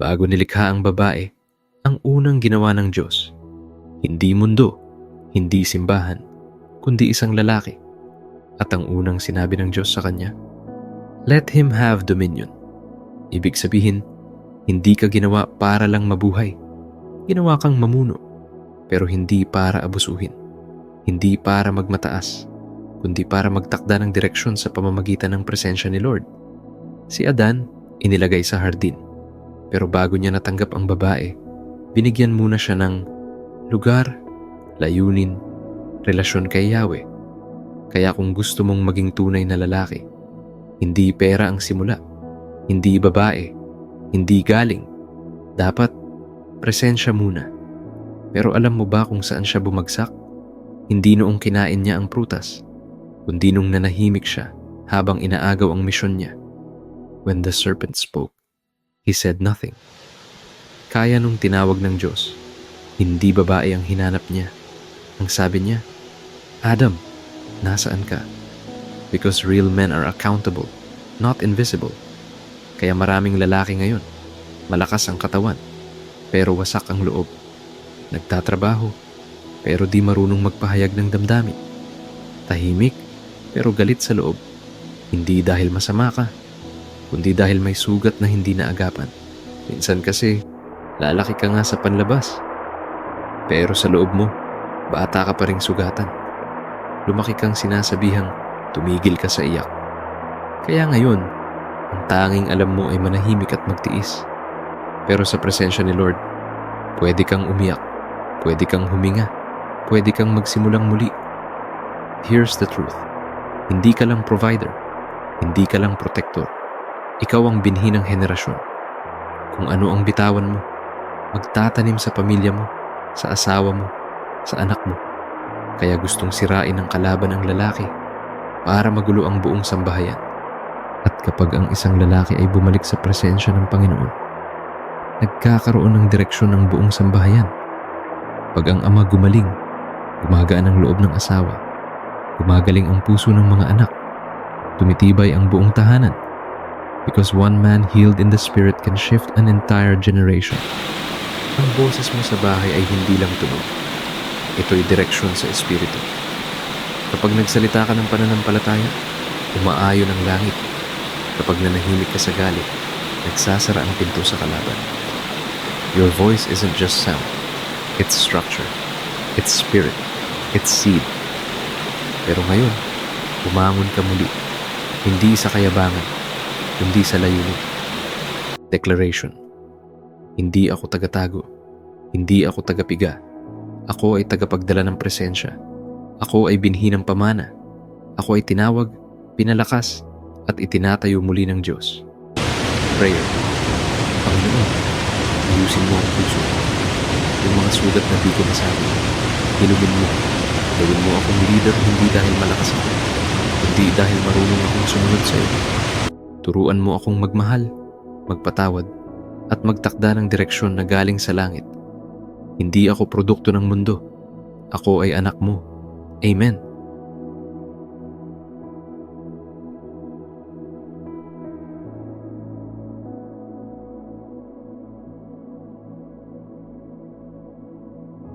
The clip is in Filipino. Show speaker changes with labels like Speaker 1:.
Speaker 1: Bago nilikha ang babae, ang unang ginawa ng Diyos, hindi mundo, hindi simbahan, kundi isang lalaki. At ang unang sinabi ng Diyos sa kanya, Let him have dominion. Ibig sabihin, hindi ka ginawa para lang mabuhay. Ginawa kang mamuno, pero hindi para abusuhin. Hindi para magmataas, kundi para magtakda ng direksyon sa pamamagitan ng presensya ni Lord. Si Adan, inilagay sa hardin. Pero bago niya natanggap ang babae, binigyan muna siya ng lugar, layunin, relasyon kay Yahweh. Kaya kung gusto mong maging tunay na lalaki, hindi pera ang simula, hindi babae, hindi galing. Dapat presensya muna. Pero alam mo ba kung saan siya bumagsak? Hindi noong kinain niya ang prutas, kundi nung nanahimik siya habang inaagaw ang misyon niya. When the serpent spoke, he said nothing. Kaya nung tinawag ng Diyos, hindi babae ang hinanap niya. Ang sabi niya, Adam, nasaan ka? Because real men are accountable, not invisible. Kaya maraming lalaki ngayon, malakas ang katawan, pero wasak ang loob. Nagtatrabaho, pero di marunong magpahayag ng damdamin. Tahimik, pero galit sa loob. Hindi dahil masama ka, kundi dahil may sugat na hindi naagapan. Minsan kasi, lalaki ka nga sa panlabas. Pero sa loob mo, bata ka pa ring sugatan. Lumaki kang sinasabihang tumigil ka sa iyak. Kaya ngayon, ang tanging alam mo ay manahimik at magtiis. Pero sa presensya ni Lord, pwede kang umiyak, pwede kang huminga, pwede kang magsimulang muli. Here's the truth. Hindi ka lang provider, hindi ka lang protector. Ikaw ang binhi ng henerasyon. Kung ano ang bitawan mo, magtatanim sa pamilya mo, sa asawa mo, sa anak mo. Kaya gustong sirain ng kalaban ang lalaki para magulo ang buong sambahayan. At kapag ang isang lalaki ay bumalik sa presensya ng Panginoon, nagkakaroon ng direksyon ng buong sambahayan. Pag ang ama gumaling, gumagaan ang loob ng asawa, gumagaling ang puso ng mga anak, tumitibay ang buong tahanan. Because one man healed in the spirit can shift an entire generation. Ang boses mo sa bahay ay hindi lang tunog. Ito'y direksyon sa espiritu. Kapag nagsalita ka ng pananampalataya, umaayon ang langit. Kapag nanahimik ka sa galit, nagsasara ang pinto sa kalaban. Your voice isn't just sound. It's structure. It's spirit. It's seed. Pero ngayon, umangon ka muli. Hindi sa kayabangan, kundi sa layunin. Declaration. Hindi ako tagatago. Hindi ako tagapiga. Ako ay tagapagdala ng presensya. Ako ay binhi ng pamana. Ako ay tinawag, pinalakas, at itinatayo muli ng Diyos. Prayer. Panginoon, ayusin mo ang puso. Yung mga sugat na di ko nasabi. Hilumin mo. Gawin mo akong leader hindi dahil malakas ako, kundi dahil marunong akong sumunod sa iyo. Turuan mo akong magmahal, magpatawad, at magtakda ng direksyon na galing sa langit. Hindi ako produkto ng mundo. Ako ay anak mo. Amen.